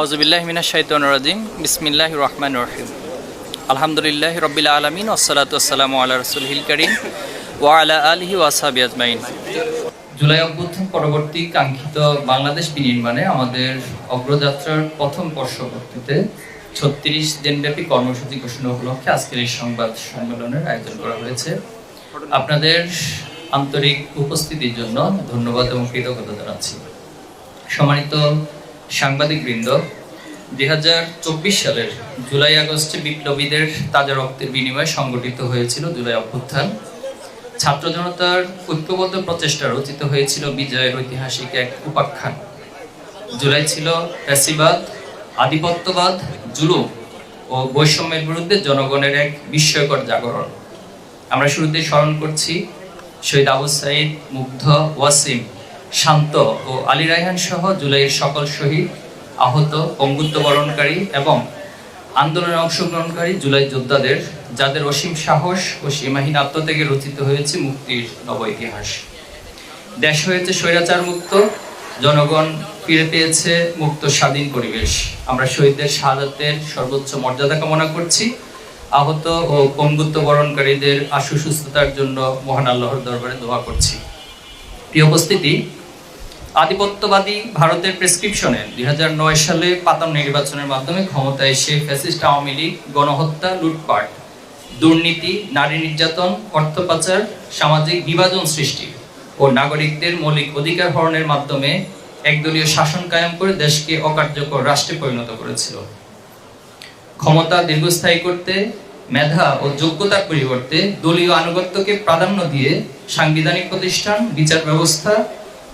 আউজুবিল্লাহ মিনা শাইতান রাজিম। বিসমিল্লাহ রহমান রহিম। আলহামদুলিল্লাহ রবিল আলমিন ওসালাত আসসালামু আল্লাহ রসুলহিল করিম ওয়া আলা আলহি ওয়াসাবি আজমাইন। জুলাই অভ্যুত্থান পরবর্তী কাঙ্ক্ষিত বাংলাদেশ বিনির্মাণে আমাদের অগ্রযাত্রার প্রথম বর্ষপূর্তিতে ছত্রিশ দিনব্যাপী কর্মসূচি ঘোষণা উপলক্ষে আজকের এই সংবাদ সম্মেলনের আয়োজন করা হয়েছে। আপনাদের আন্তরিক উপস্থিতির জন্য ধন্যবাদ এবং কৃতজ্ঞতা জানাচ্ছি। সম্মানিত সাংবাদিক বৃন্দ দুই হাজার চব্বিশ সালের জুলাই আগস্টে বিপ্লবীদের তাজা রক্তের বিনিময়ে সংগঠিত হয়েছিল জুলাই অভ্যুত্থান। ছাত্র জনতার ঐক্যবদ্ধ প্রচেষ্টা রচিত হয়েছিল বিজয়ের ঐতিহাসিক এক উপাখ্যান। জুলাই ছিল ফ্যাসিবাদ, আধিপত্যবাদ, জুলুম ও বৈষম্যের বিরুদ্ধে জনগণের এক বিস্ময়কর জাগরণ। আমরা শুরুতে স্মরণ করছি শহীদ আবু সাইদ মুগ্ধ ওয়াসিম শান্ত ও আলী রায়হান সহ জুলাইয়ের সকল শহীদ, আহত পঙ্গুত্ব বরণকারী এবং আন্দোলনে অংশগ্রহণকারী জুলাই যোদ্ধাদের, যাদের অসীম সাহস ও সীমাহীন আত্মত্যাগে রচিত হয়েছে মুক্তির নব ইতিহাস। দেশ হয়েছে স্বৈরাচার মুক্ত জনগণ ফিরে পেয়েছে মুক্ত, স্বাধীন পরিবেশ। আমরা শহীদদের শাহাদাতের সর্বোচ্চ মর্যাদা কামনা করছি। আহত ও পঙ্গুত্ব বরণকারীদের আশু সুস্থতার জন্য মহান আল্লাহর দরবারে দোয়া করছি। প্রিয় উপস্থিতি আধিপত্যবাদী ভারতের প্রেসক্রিপশনে দুই সালে পাতাম নির্বাচনের মাধ্যমে ক্ষমতায় এসে ফ্যাসিস্ট আওয়ামী লীগ, গণহত্যা, লুটপাট, দুর্নীতি, নারী নির্যাতন, অর্থ পাচার, সামাজিক বিভাজন সৃষ্টি ও নাগরিকদের মৌলিক অধিকার হরণের মাধ্যমে একদলীয় শাসন কায়েম করে দেশকে অকার্যকর রাষ্ট্রে পরিণত করেছিল। ক্ষমতা দীর্ঘস্থায়ী করতে, মেধা ও যোগ্যতার পরিবর্তে দলীয় আনুগত্যকে প্রাধান্য দিয়ে সাংবিধানিক প্রতিষ্ঠান, বিচার ব্যবস্থা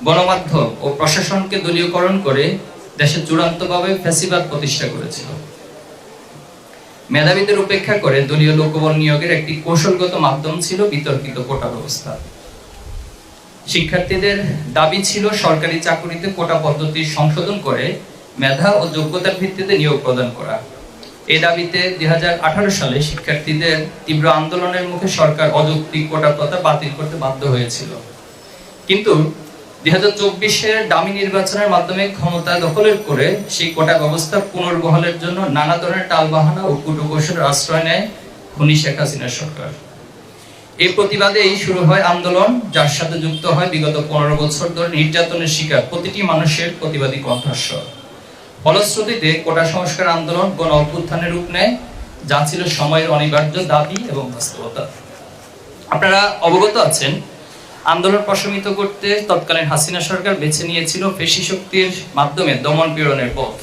গণমাধ্যম ও প্রশাসনকে দলীয়করণ করে দেশে চূড়ান্তভাবে ফ্যাসিবাদ প্রতিষ্ঠা করেছিল। মেধাবীদের উপেক্ষা করে দলীয় লোকবল নিয়োগের একটি কৌশলগত মাধ্যম ছিল বিতর্কিত কোটা ব্যবস্থা। শিক্ষার্থীদের দাবি ছিল সরকারি চাকরিতে কোটা পদ্ধতি সংশোধন করে মেধা ও যোগ্যতার ভিত্তিতে নিয়োগ প্রদান করা। এই দাবিতে দুই হাজার আঠারো সালে শিক্ষার্থীদের তীব্র আন্দোলনের মুখে সরকার অযৌক্তিক কোটা প্রথা বাতিল করতে বাধ্য হয়েছিল। কিন্তু দামি নির্বাচনের মাধ্যমে ক্ষমতা দখলের করে সেই কোটা ব্যবস্থা পুনর্বহালের জন্য নানা ধরনের টালবাহানা ও আশ্রয় নেয় খুনি শেখ হাসিনার সরকার। এই প্রতিবাদেই শুরু হয় আন্দোলন, যার সাথে যুক্ত হয় বিগত পনেরো বছর ধরে নির্যাতনের শিকার প্রতিটি মানুষের প্রতিবাদী কণ্ঠস্বর। ফলশ্রুতিতে কোটা সংস্কার আন্দোলন গণ অভ্যুত্থানের রূপ নেয়, যা ছিল সময়ের অনিবার্য দাবি এবং বাস্তবতা। আপনারা অবগত আছেন আন্দোলন প্রশমিত করতে তৎকালীন হাসিনা সরকার বেছে নিয়েছিল পেশি শক্তির মাধ্যমে দমন পীড়নের পথ।